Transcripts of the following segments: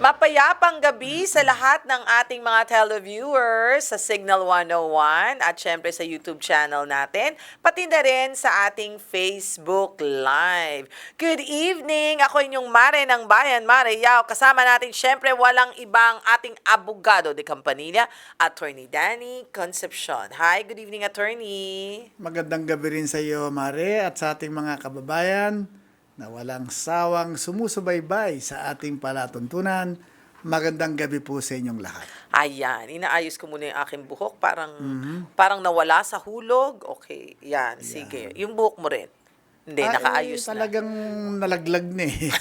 Mapayapang gabi sa lahat ng ating mga televiewers sa Signal 101 at syempre sa YouTube channel natin, pati na rin sa ating Facebook Live. Good evening! Ako inyong Mare ng Bayan, Mare Yao. Kasama natin syempre walang ibang ating abogado de Campanilla, Attorney Danny Concepcion. Hi, good evening, Attorney. Magandang gabi rin sa iyo, Mare, at sa ating mga kababayan na walang sawang sumusubaybay sa ating palatuntunan. Magandang gabi po sa inyong lahat. Ayan, inaayos ko muna yung aking buhok. Parang, parang nawala sa hulog. Okay, yan, sige. Yung buhok mo rin. Hindi, Ah, nakaayos eh, na. Talagang nalaglag na eh.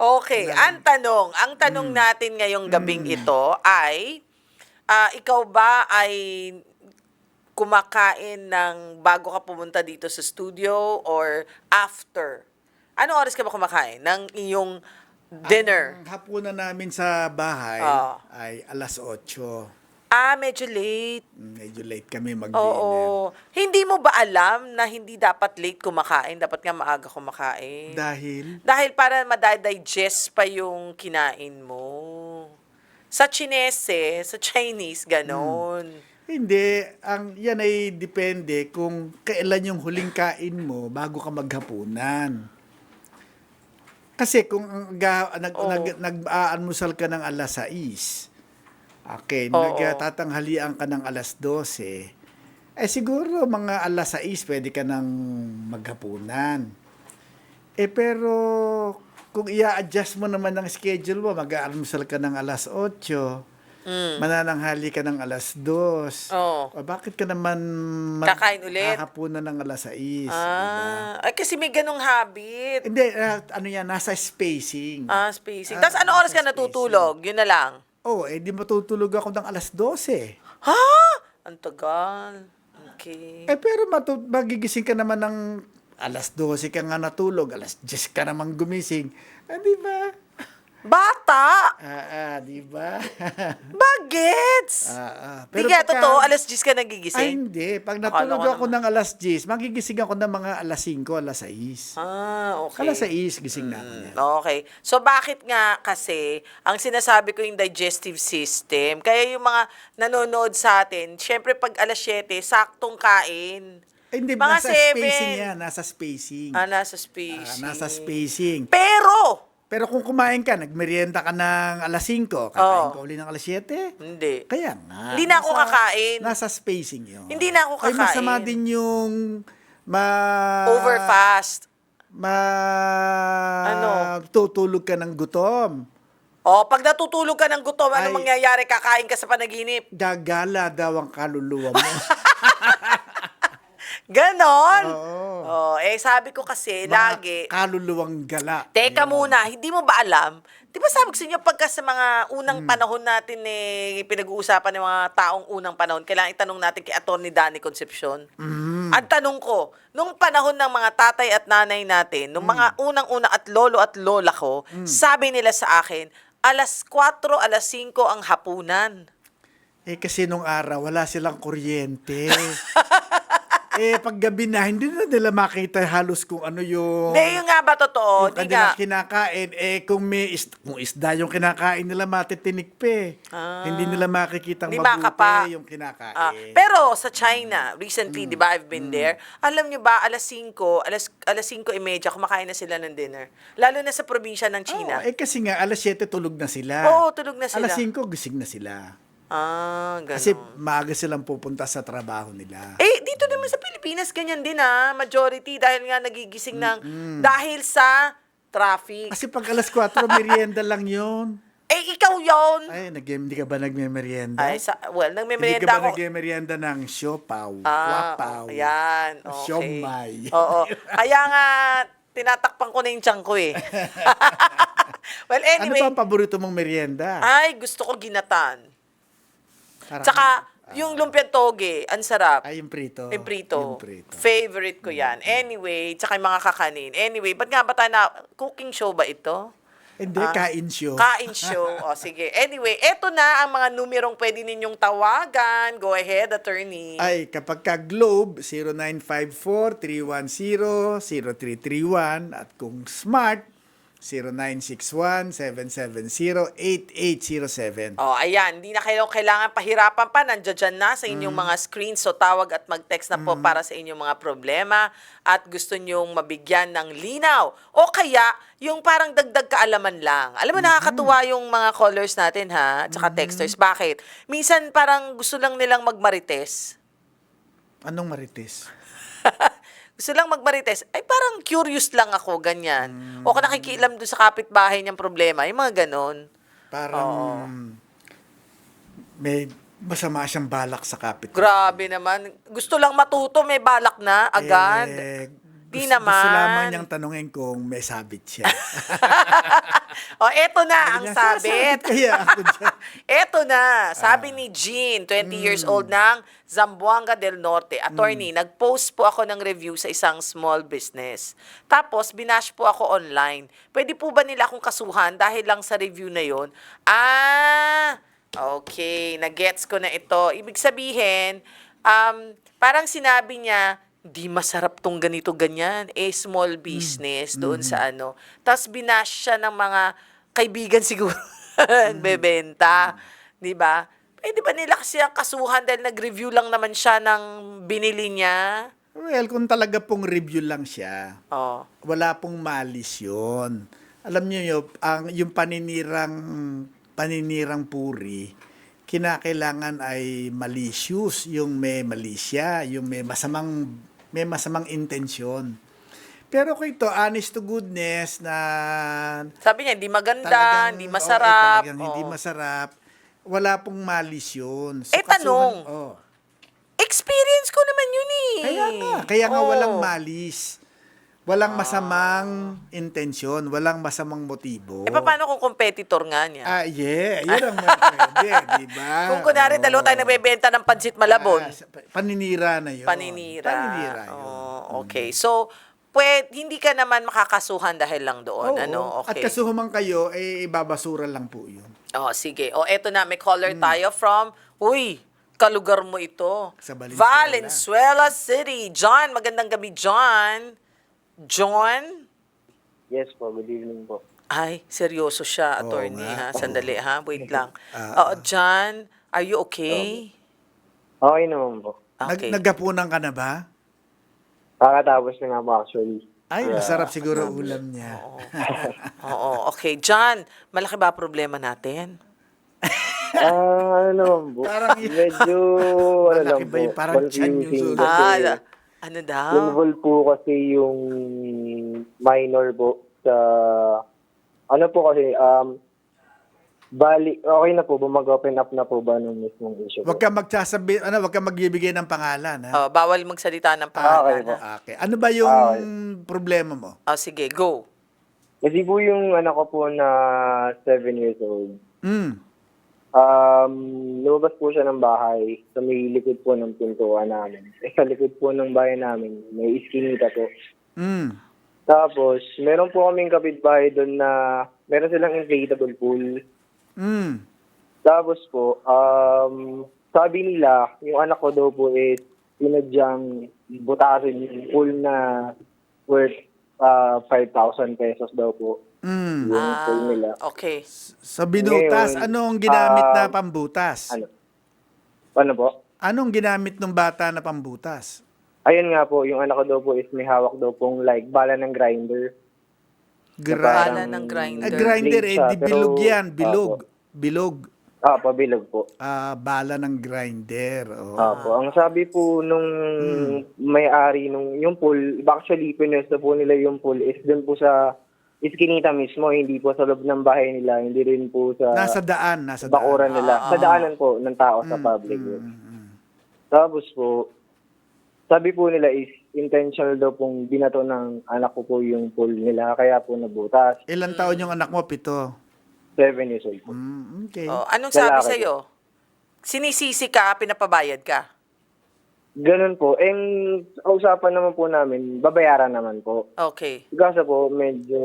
Okay, ang tanong, ang tanong natin ngayong gabing ito ay, ah, ikaw ba ay kumakain ng bago ka pumunta dito sa studio or after? Ano oras ka ba kumakain ng iyong dinner? Ang hapunan namin sa bahay Ah. ay alas 8. Ah, medyo late. Medyo late kami mag Oo. Hindi mo ba alam na hindi dapat late kumakain? Dapat nga maaga kumakain. Dahil, Dahil para madadigest pa yung kinain mo. Sa Chinese, sa Chinese, ganon. Hindi, ang yan ay depende kung kailan yung huling kain mo bago ka maghapunan. Kasi kung ang ga, nag, nag, nag-aalmusal ka ng alas 6, okay, Oo. nagtatanghalian ka ng alas 12, eh siguro mga alas 6 pwede ka nang maghapunan. Eh pero kung i-adjust mo naman ng schedule mo, mag-aalmusal ka ng alas 8, Mm. manananghali ka ng alas 2. Oo. O, bakit ka naman Kakain ulit? hahapunan ng alas 6? Ah, ay kasi may ganong habit. Hindi, ah, ano yan, nasa spacing. Ah, spacing. Ah, Tapos ano oras ka nasa natutulog? Yun na lang. Oh, eh di matutulog ako ng alas 12. Ha? Ang tagal. Okay. Eh pero matu- magigising ka naman ng alas 12 ka nga natulog, alas 10 ka naman gumising. Ah, di ba? Bata! Ah, ah, di ba? Bagets! ah, ah. Hindi kaya pagka- totoo, alas 10 ka Ay, nagigising? hindi. Pag Akala natulog ko ako ng alas 10, magigising ako ng mga alas 5, alas 6. Ah, okay. Alas 6, gising na ako niyan. Okay. So bakit nga kasi ang sinasabi ko yung digestive system, kaya yung mga nanonood sa atin, syempre pag alas 7, saktong kain. Eh, hindi, Mga nasa seven. spacing yan. Nasa spacing. Ah, nasa Ah, spacing. nasa spacing. Pero, Pero kung kumain ka, nagmerienda ka ng alas 5, Oo. kakain ka uli ng alas 7, hindi. kaya nga. Hindi na ako kakain. Nasa spacing yun. Hindi na ako Ay, kakain. masama din yung ma... Overfast. Ma... Ano? Tutulog ka ng gutom. O, pag natutulog ka ng gutom, ano Ay. mangyayari? Kakain ka sa panaginip. Gagala daw ang kaluluwa mo. Ganon. Oo. Oh, eh sabi ko kasi, Mga lagi, Kaluluwang gala. Teka Ayun. muna, hindi mo ba alam? Di ba sabi ko sa inyo, pagka sa mga Hmm. unang panahon natin eh, pinag-uusapan ng mga taong unang panahon, kailangan itanong natin kay Atty. Danny Concepcion. Hmm. Ang tanong ko, nung panahon ng mga tatay at nanay natin, nung mga Hmm. unang-una at lolo at lola ko, sabi nila sa akin, alas 4, alas 5 ang hapunan. Eh kasi nung araw, wala silang kuryente. eh pag gabi na, hindi na nila makita halos kung ano yung... Hindi, yung nga ba totoo? yung nga. kinakain, eh kung may is, kung isda yung kinakain nila, matitinik pa eh. Ah. Hindi nila makikita mabuti makapa. yung kinakain. Ah, pero sa China, recently, Mm. di ba, I've been there, alam nyo ba, alas 5, alas, alas 5 imedya, kumakain na sila ng dinner. Lalo na sa probinsya ng China. Oo, eh kasi nga, alas 7 tulog na sila. Oo, tulog na sila. Alas 5, gising na sila. Ah, ganun. Kasi maaga silang pupunta sa trabaho nila. eh, dito naman sa Pilipinas, ganyan din ah. Majority, dahil nga nagigising ng, dahil sa traffic. Kasi pag alas 4, merienda lang yun. Eh, ikaw yon Ay, nag hindi ka ba nagme-merienda? Ay, sa, well, hindi ka nagme-merienda ba ako. nagme-merienda ng siopaw, Ah, wapaw, Ayan, okay. siomay? Oo. Kaya nga, tinatakpan ko na yung tiyan ko eh. well, Ano anyway. ba ang paborito mong merienda? Ay, gusto ko ginatan. Parang- Tsaka, Yung lumpia toge, ang sarap. Ay, yung prito. Yung prito. Yung prito. Favorite ko yan. Anyway, tsaka yung mga kakanin. Anyway, ba't nga ba tayo na, cooking show ba ito? Hindi, Ah, kain show. Kain show. O, sige. Anyway, eto na ang mga numerong pwede ninyong tawagan. Go ahead, attorney. Ay, kapag ka Globe, 0954-310-0331 at kung Smart, 0961-770-8807. Oh, ayan. Hindi na kayo kailangan pahirapan pa. Nandiyan dyan na sa inyong Mm. mga screens. So, tawag at mag-text na po para sa inyong mga problema at gusto nyong mabigyan ng linaw. O kaya, yung parang dagdag kaalaman lang. Alam mo, Mm-hmm. nakakatuwa yung mga callers natin, ha? At saka texters. Bakit? Minsan, parang gusto lang nilang magmarites. Anong marites? Gusto lang magmarites. Ay, parang curious lang ako, ganyan. Mm. O kung nakikialam doon sa kapitbahay niyang problema, yung mga ganon. Parang may masama siyang balak sa kapit. Grabe naman. Gusto lang matuto, may balak na agad. Eh, Di gusto, naman. Gusto lamang niyang tanungin kung may sabit siya. o, eto na ang Ganyan, sabit. "Sinasabit Kaya ako dyan. eto na, Ah. sabi ni Jean, 20 years Hmm. old ng Zamboanga del Norte. Attorney, nag-post po ako ng review sa isang small business. Tapos, binash po ako online. Pwede po ba nila akong kasuhan dahil lang sa review na yon? Ah, okay. Nagets ko na ito. Ibig sabihin, um, parang sinabi niya, di masarap tong ganito ganyan. Eh, small business doon sa ano. Tapos binash siya ng mga kaibigan siguro bebenta. Di ba? Pwede ba nila kasi ang kasuhan dahil nag-review lang naman siya ng binili niya? Well, kung talaga pong review lang siya, Oh. wala pong malis yun. Alam niyo yun, ang, yung paninirang, paninirang puri, kinakailangan ay malicious, yung may malisya, yung may masamang, may masamang intensyon. Pero kung ito, honest to goodness, na Sabi niya, hindi maganda, talagang, hindi eh, masarap. hindi Oh. masarap, wala pong malis yun. Eh, tanong. oh. Experience ko naman yun eh. Kaya nga, kaya nga Oh. walang malis. Walang masamang intensyon, walang masamang motibo. Eh, paano kung competitor nga niya? Ah, yeah. Yun ang mga pwede, di ba? kung kunwari, Oo. dalawa tayo nagbebenta ng pansit malabon. Ah, sa- paninira na yun. Paninira. Paninira yun. Oh, okay. So, pwede, hindi ka naman makakasuhan dahil lang doon. Oo. ano? At Okay. kasuhuman kayo, eh, ibabasura lang po yun. Oh, sige. O, eto na. May caller Hmm. tayo from, uy, kalugar mo ito. Sa Valenzuela. Valenzuela City. John, magandang gabi, John. John? Yes po, good evening po. Ay, seryoso siya, Oo attorney, ha? nga. Sandali, ha? Wait lang. Ah, Oo, John, are you okay? Okay naman po. Okay. Nag, naggapunan ka na ba? Kakatapos na nga po actually. Ay, masarap siguro ulam niya. Oo, okay. John, malaki ba problema natin? Ah, ano naman po? Parang yun. Medyo, ano Malaki lang ba po, yung parang tiyan yung confusing sulat? kasi Ah, ano daw? involved po kasi yung minor po sa, ano po kasi, um, bali, okay na po ba, mag-open up na po ba ng mismong issue Huwag po? ka magsasabi, ano, huwag ka magbibigay ng pangalan, ha? Oh, bawal magsalita ng Ah, pangalan. okay po. ha? Okay. Ano ba yung Ah, problema mo? Oh, sige, go. Kasi po yung anak ko po na 7 years old, Mm. Um, lumabas po siya ng bahay sa may likod po ng pintuan namin. Eh, sa likod po ng bahay namin, may iskinita po. Mm. Tapos, meron po kaming kapitbahay doon na meron silang inflatable pool. Mm. Tapos po, um, sabi nila, yung anak ko daw po is pinadyang butasin yung pool na worth uh, 5,000 pesos daw po. Mm. Yung pool nila. Ah, okay. Sa binutas, Ngayon, anong ginamit na ah, pambutas? Ano? Ano po? Anong ginamit ng bata na pambutas? Ayun nga po, yung anak ko daw po is may hawak daw pong like bala ng grinder. Gra- Bala ng grinder. Ah, grinder, eh, di bilog pero- yan. Bilog. Bilog. Ah, pabilog po. Ah, bala ng grinder. Oh. Opo. Ang sabi po nung may-ari nung yung pool, actually pinuesto po nila yung pool is dun po sa iskinita mismo, hindi po sa loob ng bahay nila, hindi rin po sa Nasa daan, nasa daan. bakuran nila. Sa daanan po ng tao sa public. Tapos po, sabi po nila is intentional daw pong binato ng anak ko po yung pool nila, kaya po nabutas. Ilan taon yung anak mo? Pito. Seven years old po. Mm, okay. Oh, anong sabi Lalaki. sa'yo? sinisisi ka, pinapabayad ka. Ganun po. And usapan naman po namin, babayaran naman po. Okay. Kaso po, medyo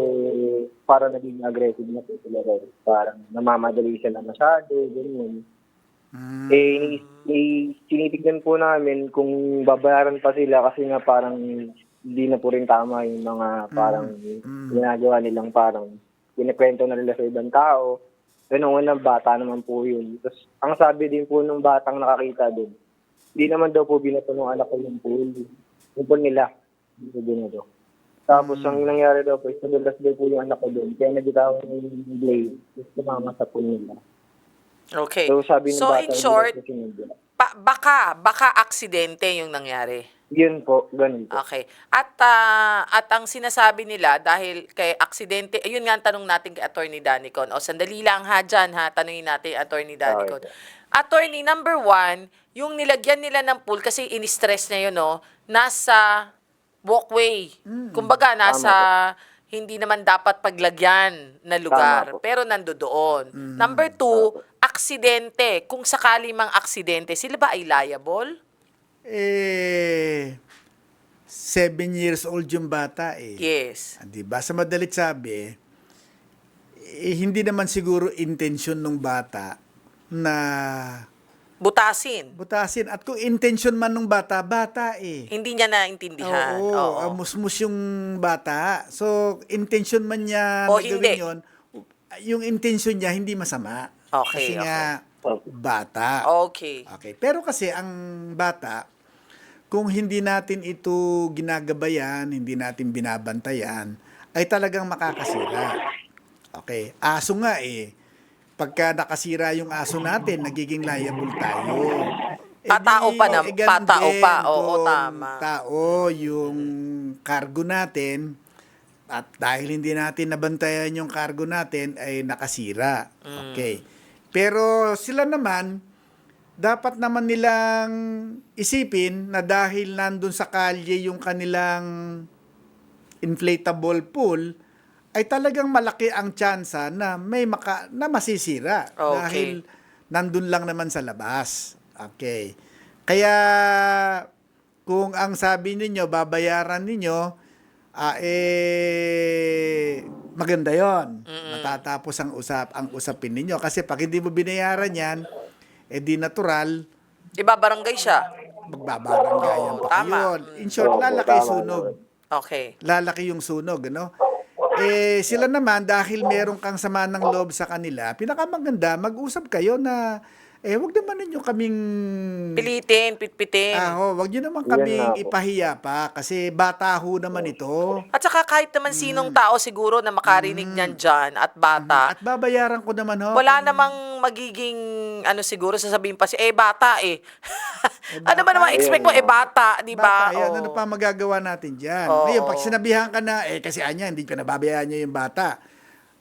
parang naging aggressive na po sila rin. Parang namamadali siya na masyado, ganyan. Eh, ni- ni- tinitignan po namin kung babayaran pa sila kasi nga parang hindi na po rin tama yung mga parang ginagawa nilang parang kinikwento na nila sa ibang tao. Pero nung unang bata naman po yun. Tapos, ang sabi din po nung batang nakakita din, hindi naman daw po binato ng anak ko yung pool. Yung pool nila. Hindi ko binato. Tapos, ang nangyari daw po, isadulas daw po yung anak ko doon. Kaya nagitawan yung blade. Tapos, tumama sa pool nila. Okay. So, sabi ng So, bata, in hindi short, daw po sinunod. pa- baka, baka aksidente yung nangyari. Yun po, ganun po. Okay. At ah, at ang sinasabi nila dahil kay aksidente, ayun nga ang tanong natin kay Attorney Danicon. O sandali lang ha dyan ha, tanungin natin Attorney Danicon. Okay. Attorney number one, yung nilagyan nila ng pool kasi in-stress niya yun no, nasa walkway. Kumbaga nasa hindi naman dapat paglagyan na lugar, Tama po. pero nandoon. Number two, aksidente. Kung sakali mang aksidente, sila ba ay liable? Eh, seven years old yung bata eh. Yes. Ah, Di ba? Sa madalit sabi, eh, hindi naman siguro intention ng bata na Butasin. butasin. At kung intention man ng bata, bata eh. Hindi niya naintindihan. Oo, Oo. ah, musmus yung bata. So, intention man niya O hindi. yun, yung intention niya hindi masama. Okay, Kasi okay. nga, bata. Okay. Okay. Pero kasi ang bata, kung hindi natin ito ginagabayan, hindi natin binabantayan, ay talagang makakasira. Okay. Aso nga eh. Pagka nakasira yung aso natin, nagiging liable tayo. Eh Patao di, pa na- ganun patao din pa. Oo, tama. Tao, yung cargo natin, at dahil hindi natin nabantayan yung cargo natin, ay nakasira. Mm. Okay. Pero sila naman, dapat naman nilang isipin na dahil nandun sa kalye yung kanilang inflatable pool, ay talagang malaki ang tsansa na may maka, na masisira Okay. dahil nandun lang naman sa labas. Okay. Kaya kung ang sabi ninyo babayaran ninyo ah, eh maganda 'yon. Matatapos ang usap ang usapin ninyo kasi pag hindi mo binayaran 'yan eh di natural Ibabarangay siya. magbabaranggayan pa tama. yun. In short, Opo, lalaki tama sunog. Okay. Lalaki yung sunog, ano? Eh, sila naman, dahil meron kang sama ng loob sa kanila, pinakamaganda, mag-usap kayo na, eh, wag naman ninyo kaming... Pilitin, pitpitin. Ah, oh, wag niyo naman Yan kaming po. ipahiya pa kasi bata ho naman ito. At saka kahit naman sinong tao siguro na makarinig niyan dyan at bata, At babayaran ko naman ho. wala kung- namang magiging ano siguro sasabihin pa si eh bata eh. ano ba bata. naman expect mo eh bata, 'di ba? Bata, yan, Oo. ano pa magagawa natin dyan? Oo. Ngayon, pag sinabihan ka na, eh, kasi anya, hindi ka nababayaan niya yung bata.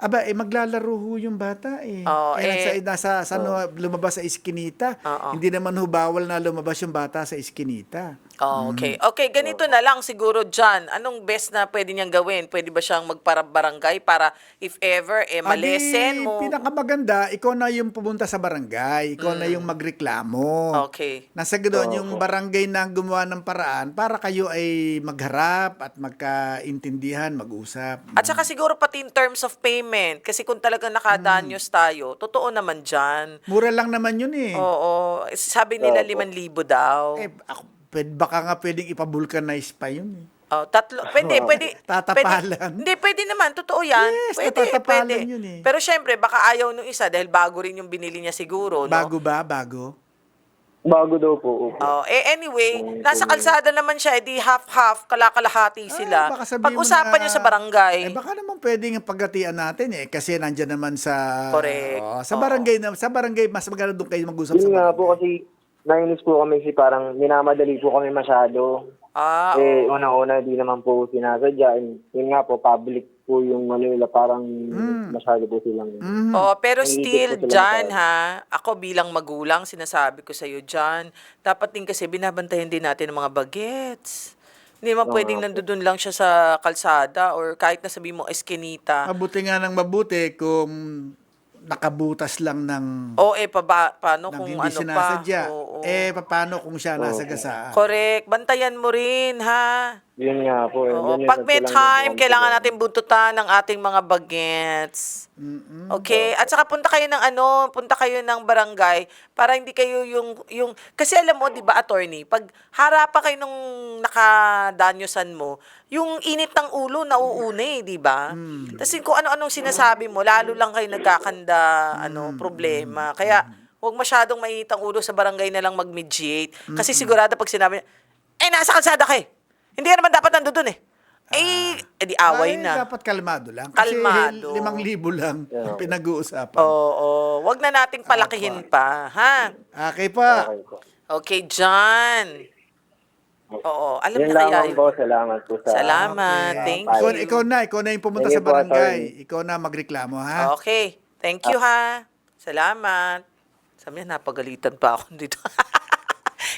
Aba, eh, maglalaro ho yung bata, eh. Oo, eh, eh, nasa, nasa, sa, ano, lumabas sa iskinita. Oo. Hindi naman ho bawal na lumabas yung bata sa iskinita. Oh, okay. Okay, ganito na lang siguro dyan. Anong best na pwede niyang gawin? Pwede ba siyang magparabarangay para if ever eh malesen mo? Pinakamaganda, ikaw na yung pumunta sa barangay. Ikaw na yung magreklamo. Mm. Okay. Nasa ganoon, yung barangay na gumawa ng paraan para kayo ay magharap at magkaintindihan, mag-usap. At saka siguro pati in terms of payment. Kasi kung talagang nakadanyos tayo, totoo naman dyan. Mura lang naman yun eh. Oo. Sabi nila Opo. 5,000 daw. Eh, ako, pwede, baka nga pwedeng ipavulcanize pa yun eh. Oh, tatlo. Pwede, pwede. Tatapalan. Pwede, hindi, pwede naman. Totoo yan. Yes, pwede, pwede. yun eh. Pero syempre, baka ayaw nung isa dahil bago rin yung binili niya siguro. No? Bago ba? Bago? Bago daw po. opo. Oh, eh anyway, nasa kalsada naman siya, edi half-half, kalakalahati sila. Ah, sabihin mo Pag-usapan niyo sa barangay. Eh, baka naman pwedeng pagatian natin eh. Kasi nandyan naman sa... Correct. Oo, sa barangay na, sa barangay, mas maganda doon kayo mag-usap sa Yun nga barangay. po kasi nainis po kami kasi parang minamadali po kami masyado. Ah, Eh, una-una, di naman po sinasadya. And Yun nga po, public po yung ano nila, parang masyado po silang... Mhm. Oh, pero Naiisip still, ko sila dyan masyado. ha, ako bilang magulang, sinasabi ko sa'yo dyan, dapat din kasi binabantayan din natin ang mga bagets. Hindi naman Oo pwedeng nandoon lang siya sa kalsada or kahit na sabi mo eskinita. Mabuti nga ng mabuti kung nakabutas lang ng, O eh, pa, ba, paano ng kung hindi ano sinasadya. pa? Oo. Eh, paano kung siya nasa gasaan? Correct. Bantayan mo rin, ha? Yun nga po. eh. Oo. Yun yung Pag may nagkulang time, ng kailangan natin buntutan ng ating mga bagets. Okay? At saka punta kayo ng ano, punta kayo ng barangay para hindi kayo yung, yung kasi alam mo, di ba, attorney, pag harapan kayo nung nakadanyosan mo, yung init ng ulo, nauuna eh, di ba? Tapos kung ano-anong sinasabi mo, lalo lang kayo nagkakanda, ano, problema. Kaya, huwag masyadong mainit ang ulo sa barangay na lang mag-mediate. Kasi sigurado pag sinabi niya, eh, nasa kalsada ka eh. Hindi ka naman dapat nandoon eh. Eh, eh, di away Ay, na. dapat kalmado lang. Kasi Kalmado. limang libo lang ang pinag-uusapan. Oo, wag na nating palakihin pa, ha? Okay pa. Okay po. Okay, John. Oo, alam Yun na kaya lamang yun. po. Salamat po sa... Salamat. Okay. Thank ikaw, you. ikaw na, ikaw na yung pumunta Thank sa po, barangay. Ikaw na magreklamo, ha? Okay, thank you ha. Salamat. Sabi niya, napagalitan pa ako dito.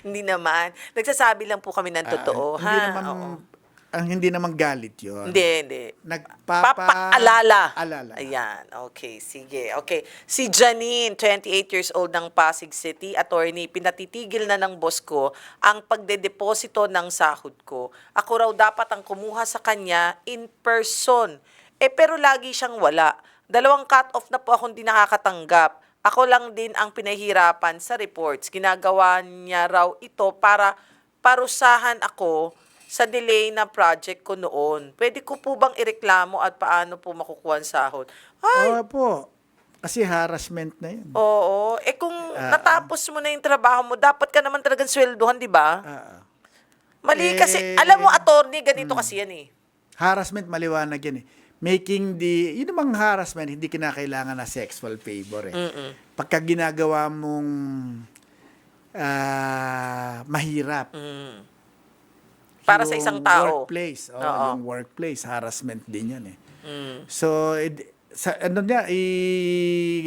Hindi naman. Nagsasabi lang po kami ng totoo, Ah, ha? Hindi naman, Oo. ang hindi naman galit yun. Hindi, hindi. Nagpapa... Papaalala. Alala. Ayan. Okay, sige. Okay. Si Janine, 28 years old ng Pasig City, attorney, pinatitigil na ng boss ko ang pagdedeposito ng sahod ko. Ako raw dapat ang kumuha sa kanya in person. Eh, pero lagi siyang wala. Dalawang cut-off na po akong di nakakatanggap. Ako lang din ang pinahirapan sa reports. Ginagawa niya raw ito para parusahan ako sa delay na project ko noon. Pwede ko po bang ireklamo at paano po makukuha ang sahod? Ay, Oo po. Kasi harassment na yun. oo. Eh kung natapos mo na yung trabaho mo, dapat ka naman talagang sweldohan, di ba? Ah, Mali Eh, kasi, alam mo, attorney, ganito kasi yan eh. harassment, maliwanag yan eh. Making the, yun namang harassment, hindi kinakailangan na sexual favor eh. Mm-mm. Pagka ginagawa mong ah, mahirap, Mm. Para sa isang tao. Workplace. Oh, Oo. Yung workplace, harassment din yan eh. Mm. So, ed- sa ano niya, i,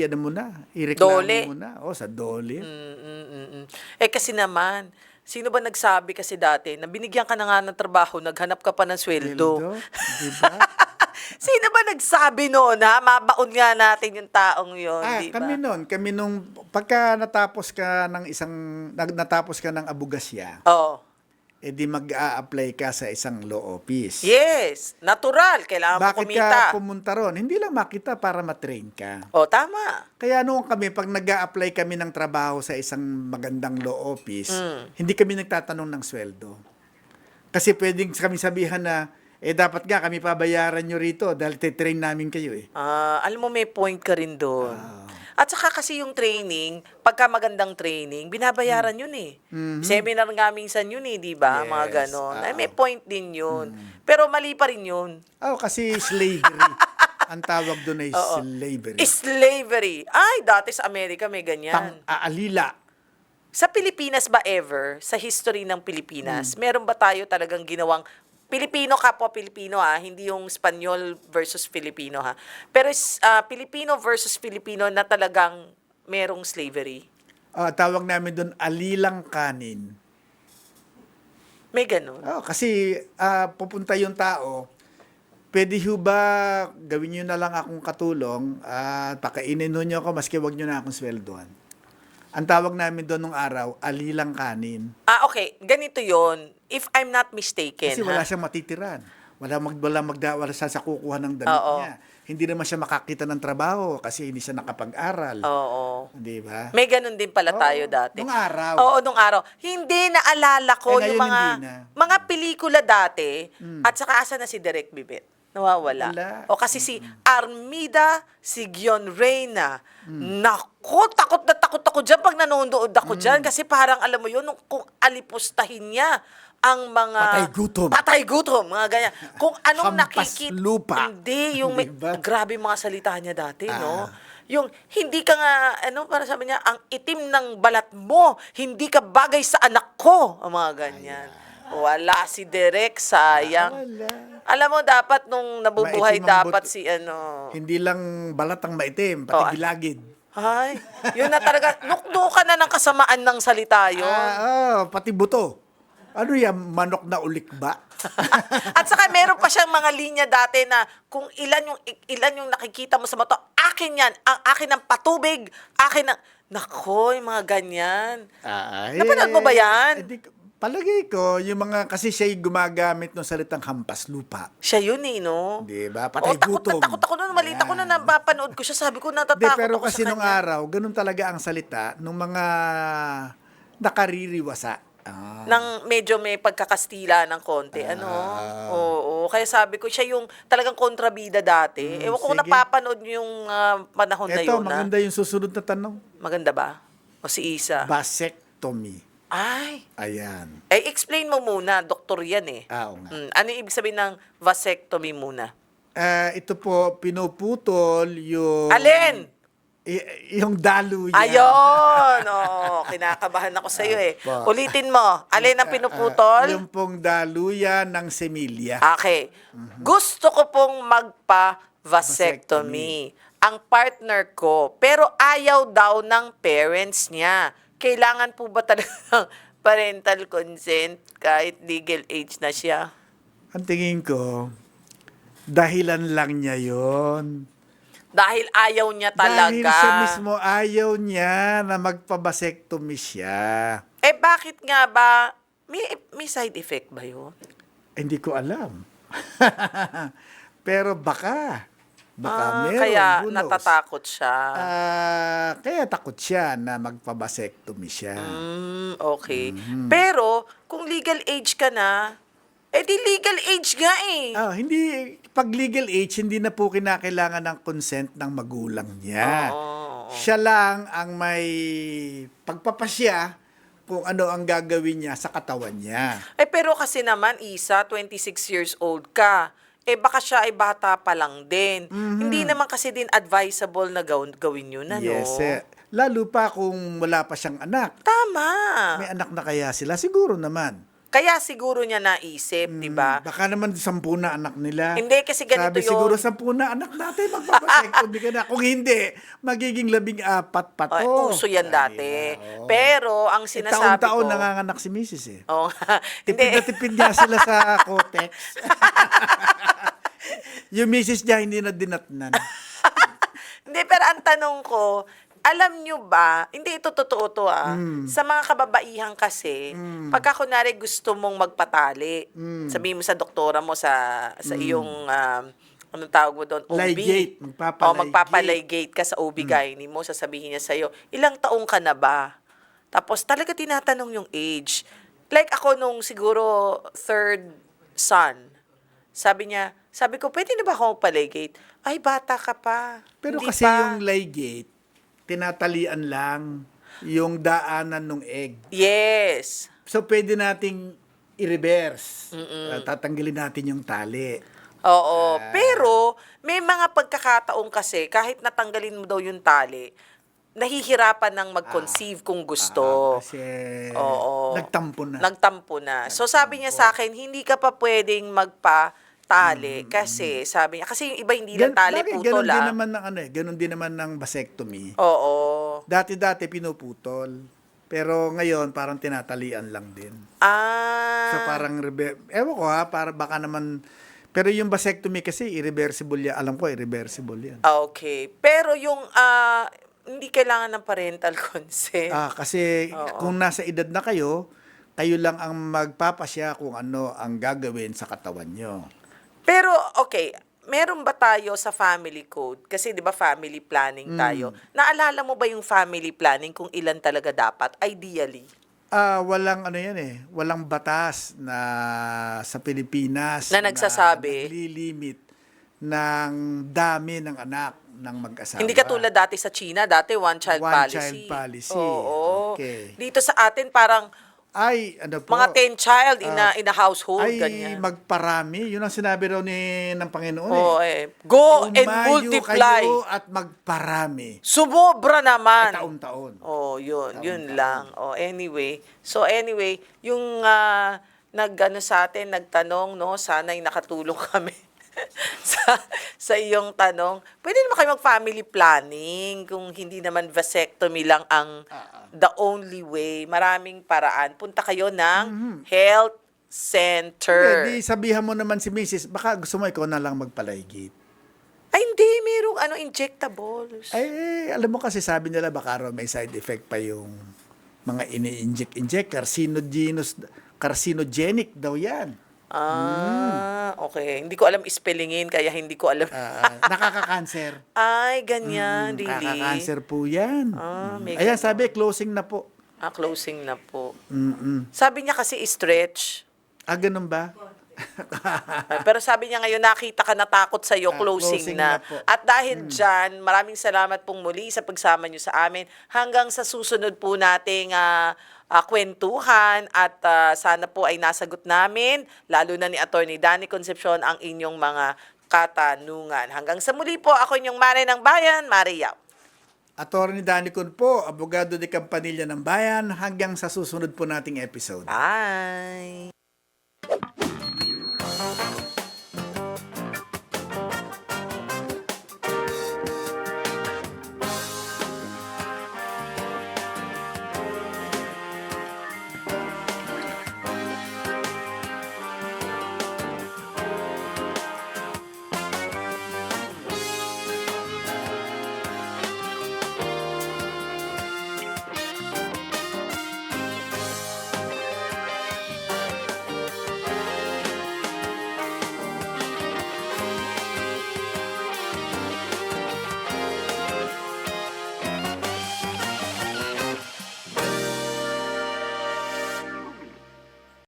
ano mo na, ireklamo Dole. mo na. Oh, sa dole. Mm, mm, mm, mm. Eh kasi naman, sino ba nagsabi kasi dati na binigyan ka na nga ng trabaho, naghanap ka pa ng sweldo? Diba? Sino ba nagsabi noon ha? Mabaon nga natin yung taong yon, ah, di ba? kami noon, kami nung, pagka natapos ka ng isang, natapos ka ng abugasya, Oo. edi mag-a-apply ka sa isang law office. Yes, natural. Kailangan mo Bakit kumita. ka pumunta ron? Hindi lang makita para matrain ka. o, tama. Kaya noon kami, pag nag apply kami ng trabaho sa isang magandang law office, Mm. hindi kami nagtatanong ng sweldo. Kasi pwedeng kami sabihan na, eh dapat nga kami pabayaran nyo rito dahil titrain namin kayo eh. Ah, alam mo, may point ka rin doon. Ah. At saka kasi yung training, pagka magandang training, binabayaran yun eh. Seminar nga minsan yun eh, di ba? Mga. Yes, ganon. Ay, may point din yun. Pero mali pa rin yun. Oh, kasi slavery. Ang tawag doon ay slavery. Slavery. Ay, dati sa Amerika may ganyan. Pang-aalila. Sa Pilipinas ba ever, sa history ng Pilipinas, meron ba tayo talagang ginawang Pilipino kapwa Pilipino ha, hindi yung Spanyol versus Filipino ha. Pero is, ah, Pilipino versus Filipino na talagang merong slavery. Ah, tawag namin doon alilang kanin. May ganun. Oh, kasi ah, pupunta yung tao, pwede ho ba gawin nyo na lang akong katulong at pakainin ho nyo ako maski wag nyo na akong sweldoan. Ang tawag namin doon nung araw, alilang kanin. Ah, okay. Ganito yon If I'm not mistaken, Kasi wala ha? siyang matitiran. Wala mag wala magda wala siya sa kukuha ng damit Oo. niya. Hindi naman siya makakita ng trabaho kasi hindi siya nakapag-aral. Oo. Di ba? May ganun din pala tayo Oo, dati. nung araw. Oo, nung araw. Hindi naalala ko Eh, yung mga hindi na. Hmm. mga pelikula dati at saka asa na si Direk Bibit. Nawawala. Wala. O kasi si Armida Sigion Reyna. Hmm. Naku, takot na takot ako dyan pag nanonood ako dyan. Kasi parang alam mo yun, kung alipustahin niya ang mga... Patay gutom. Patay gutom, mga ganyan. Kung anong nakikita... lupa. Hindi, yung may, Diba? grabe mga salita niya dati, no? Ah. Yung hindi ka nga, ano, para sabi niya, ang itim ng balat mo, hindi ka bagay sa anak ko. Ang mga ganyan. Wala si Derek, sayang. Wala. Alam mo, dapat nung nabubuhay, Maitim ang dapat buto. si ano... Hindi lang balat ang maitim, Oh, ah. pati gilagid. Ay, yun na talaga. Nukdukan na ng kasamaan ng salita yun. Ah, oh, pati buto. Ano yan, manok na ulik ba? At saka meron pa siyang mga linya dati na kung ilan yung ilan yung nakikita mo sa moto, akin yan, ang akin ng patubig, akin ng Nako, yung mga ganyan. Ah, Napanood mo ba yan? eh, di palagay ko, yung mga, kasi siya yung gumagamit ng salitang hampas lupa. Siya yun eh, no? Di ba? Patay takot gutom. na takot ako nun. Malita ko na napapanood ko siya. Sabi ko, natatakot Di, pero ako kasi sa nung kanya. araw, ganun talaga ang salita nung mga nakaririwasa. Ah. Nang medyo may pagkakastila ng konti. Ano? Ah. Oo, Kaya sabi ko, siya yung talagang kontrabida dati. Hmm, Ewan ko kung sige. napapanood niyo yung ah, panahon na Ito, yun. na. maganda yung susunod na tanong. Maganda ba? O si Isa? Vasectomy. Ay, Ayan. eh explain mo muna. Doktor yan eh. Ah, oo nga. Mm, ano yung ibig sabihin ng vasectomy muna? Ah, ito po, pinuputol yung... Alin? Y- yung daluyan. Ayun! Oh, kinakabahan ako sa iyo eh. Apo. Ulitin mo. Alin ang Ah, pinuputol? yung pong daluyan ng semilya. Okay. Gusto ko pong magpa-vasectomy. Ang partner ko. Pero ayaw daw ng parents niya. Kailangan po ba talaga ng parental consent kahit legal age na siya? Ang tingin ko, dahilan lang niya yon. Dahil ayaw niya talaga. Dahil siya mismo ayaw niya na magpabasektomy siya. Eh bakit nga ba? May, may side effect ba yun? Hindi ko alam. Pero baka. Baka Ah, meron. kaya who knows? natatakot siya. Ah, kaya takot siya na magpabasektomy siya. Mm, okay. Mm-hmm. Pero, kung legal age ka na, eh di legal age nga eh. Ah, hindi pag legal age hindi na po kinakailangan ng consent ng magulang niya. Oo. Siya lang ang may pagpapasya kung ano ang gagawin niya sa katawan niya. Eh pero kasi naman, Isa, 26 years old ka. Eh baka siya ay bata pa lang din. Hindi naman kasi din advisable na gawin, gawin yun, ano? Mm-hmm. Yes. Eh, lalo pa kung wala pa siyang anak. Tama. May anak na kaya sila? Siguro naman. Kaya siguro niya naisip, di ba? Mm, Baka naman sampu na anak nila. Hindi, kasi ganito Sabi yun. siguro sampu na anak natin, magpapasektomy ka na. Kung hindi, magiging labing apat pa Ay, to. uso yan dati. Ay, oo. Pero, ang Eh, sinasabi taon-taon ko... nanganganak si Mrs. eh. Oo nga. Tipid na Hindi. tipid niya sila sa Cotex. yung Mrs. niya hindi na dinatnan. Hindi, pero ang tanong ko, alam nyo ba, hindi ito totoo to ah, Hmm. sa mga kababaihan kasi, pagka kunwari gusto mong magpatali, Hmm. sabihin mo sa doktora mo sa sa iyong, um, anong tawag mo doon? OB. Ligate, O magpapaligate. magpapaligate ka sa OB gynae mo, sasabihin niya sa'yo, ilang taong ka na ba? Tapos talaga tinatanong yung age. Like ako nung siguro third son, sabi niya, sabi ko, pwede na ba ako magpaligate? Ay, bata ka pa. Pero Hindi kasi pa. yung ligate, tinatalian lang yung daanan ng egg. Yes. So, pwede nating i-reverse. Uh, tatanggalin natin yung tali. Oo. Ah. Pero, may mga pagkakataon kasi, kahit natanggalin mo daw yung tali, nahihirapan ng mag-conceive kung gusto. Ah, kasi Oo. nagtampo na. Nagtampo na. So sabi niya sa akin, hindi ka pa pwedeng magpa-tali kasi sabi niya, kasi yung iba hindi lang tali, bagay, putol ganun din ah. naman ng ano eh, ganun din naman ng vasectomy. Oo. Dati-dati pinuputol. Pero ngayon parang tinatalian lang din. Ah. So parang rever- ewan ko ha, para baka naman pero yung vasectomy kasi irreversible yan. Alam ko irreversible yan. Okay. Pero yung ah, hindi kailangan ng parental consent. Ah, kasi Oo. kung nasa edad na kayo, kayo lang ang magpapasya kung ano ang gagawin sa katawan nyo. Pero, okay, meron ba tayo sa family code? Kasi di ba family planning tayo. Naalala mo ba yung family planning kung ilan talaga dapat? Ideally. Ah, walang ano yan eh, walang batas na sa Pilipinas Na nagsasabi? naglilimit ng dami ng anak ng mag-asawa. Hindi katulad dati sa China, dati one child One policy. child policy. Oo. Okay. Dito sa atin parang Ay, ano po? mga 10 child in a, Ah, in a household, ay, ganyan. magparami. Yun ang sinabi raw ni ng Panginoon Oo, eh. Go and Umayo multiply. kayo at magparami. Sumobra naman. Taon-taon. Oh, yun, yun lang. Oh, anyway. So anyway, yung ah, nag-ano sa atin, nagtanong, no, sana'y nakatulong kami sa sa iyong tanong. Pwede naman kayo mag-family planning kung hindi naman vasectomy lang ang Ah, the only way. Maraming paraan. Punta kayo ng Mm-hmm. health center. Hindi, sabihan mo naman si Mrs. Baka gusto mo ikaw na lang magpalaygit. Ay, hindi. Merong ano, injectables. Ay, eh, alam mo kasi sabi nila baka raw may side effect pa yung mga ini-inject-inject. Carcinogenous, carcinogenic daw yan. Ah, okay. Hindi ko alam spellingin, kaya hindi ko alam. Ah, nakaka-cancer. Ay, ganyan, really? Nakaka-cancer po yan. Ah, may Ayan, sabi, closing na po. Ah, closing na po. Mm-mm. Sabi niya kasi stretch. Ah, ganun ba? Ay, Pero sabi niya ngayon, nakita ka natakot sa iyo, Ah, closing, closing na. na po. At dahil dyan, maraming salamat pong muli sa pagsama niyo sa amin. Hanggang sa susunod po nating ah, ah, kwentuhan at ah, sana po ay nasagot namin, lalo na ni Attorney Danny Concepcion, ang inyong mga katanungan. Hanggang sa muli po, ako inyong Mare ng Bayan, Maria. Attorney Danny Kun po, abogado de Campanilla ng Bayan, hanggang sa susunod po nating episode. Bye!